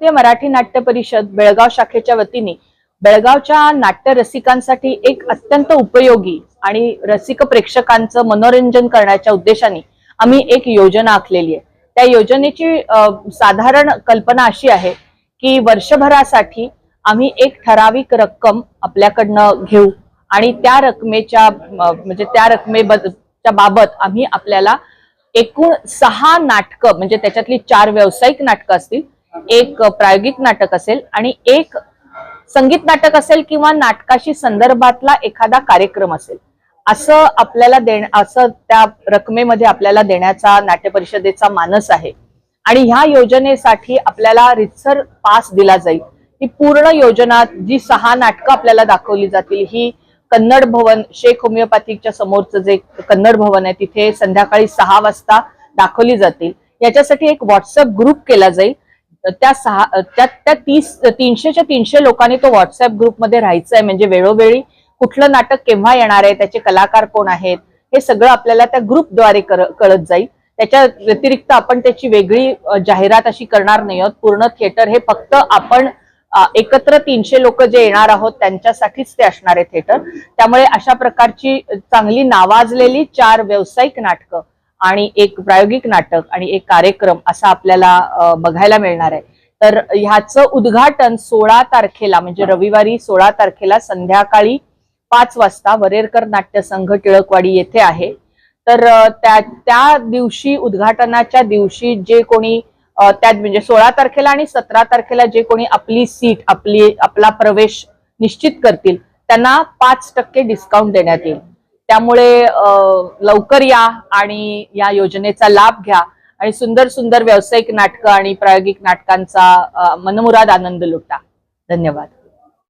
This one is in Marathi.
भारतीय मराठी नाट्य परिषद बेळगाव शाखेच्या वतीने बेळगावच्या नाट्य रसिकांसाठी एक अत्यंत उपयोगी आणि रसिक प्रेक्षकांचं मनोरंजन करण्याच्या उद्देशाने आम्ही एक योजना आखलेली आहे. त्या योजनेची साधारण कल्पना अशी आहे की वर्षभरासाठी आम्ही एक ठराविक रक्कम आपल्याकडनं घेऊ आणि त्या रकमेच्या म्हणजे त्या रकमेच्या बाबत आम्ही आपल्याला एकूण सहा नाटकं म्हणजे त्याच्यातली चार व्यावसायिक नाटकं असतील एक प्रायोगिक नाटक असेल आणि एक संगीत नाटक असेल किंवा नाटकाशी संदर्भातला एखादा कार्यक्रम असेल असं आपल्याला देण असं त्या रकमेमध्ये आपल्याला देण्याचा नाट्य परिषदेचा मानस आहे. आणि ह्या योजनेसाठी आपल्याला रितसर पास दिला जाईल. ही पूर्ण योजना जी सहा नाटकं आपल्याला दाखवली जातील ही कन्नड भवन शेख होमिओपॅथिकच्या समोरचं जे कन्नड भवन आहे तिथे संध्याकाळी सहा वाजता दाखवली जातील. याच्यासाठी एक व्हॉट्सअप ग्रुप केला जाईल. त्या सहा त्या त्या तीस तीनशेच्या तीनशे लोकांनी तो व्हॉट्सअप ग्रुपमध्ये राहायचं आहे म्हणजे वेळोवेळी कुठलं नाटक केव्हा येणार आहे त्याचे कलाकार कोण आहेत हे सगळं आपल्याला त्या ग्रुपद्वारे कळत जाईल. त्याच्या व्यतिरिक्त आपण त्याची वेगळी जाहिरात अशी करणार नाही आहोत. पूर्ण थिएटर हे फक्त आपण एकत्र तीनशे लोक जे येणार आहोत त्यांच्यासाठीच ते असणार आहे थिएटर त्यामुळे अशा प्रकारची चांगली नावाजलेली चार व्यावसायिक नाटकं आणि एक प्रायोगिक नाटक आणि एक कार्यक्रम असा आपल्याला बघायला मिळणार आहे. तर ह्याचं उद्घाटन सोळा तारखेला म्हणजे रविवारी सोळा तारखेला संध्याकाळी पाच वाजता वरेरकर नाट्य संघ टिळकवाडी येथे आहे. तर त्या त्या दिवशी उद्घाटनाच्या दिवशी जे कोणी त्यात म्हणजे सोळा तारखेला आणि सतरा तारखेला जे कोणी आपली सीट आपली आपला प्रवेश निश्चित करतील त्यांना पाच टक्के डिस्काउंट देण्यात येईल. त्यामुळे लवकर या आणि या योजनेचा लाभ घ्या. आणि सुंदर सुंदर व्यावसायिक नाटकं आणि प्रायोगिक नाटकांचा मनमुराद आनंद लुटा. धन्यवाद.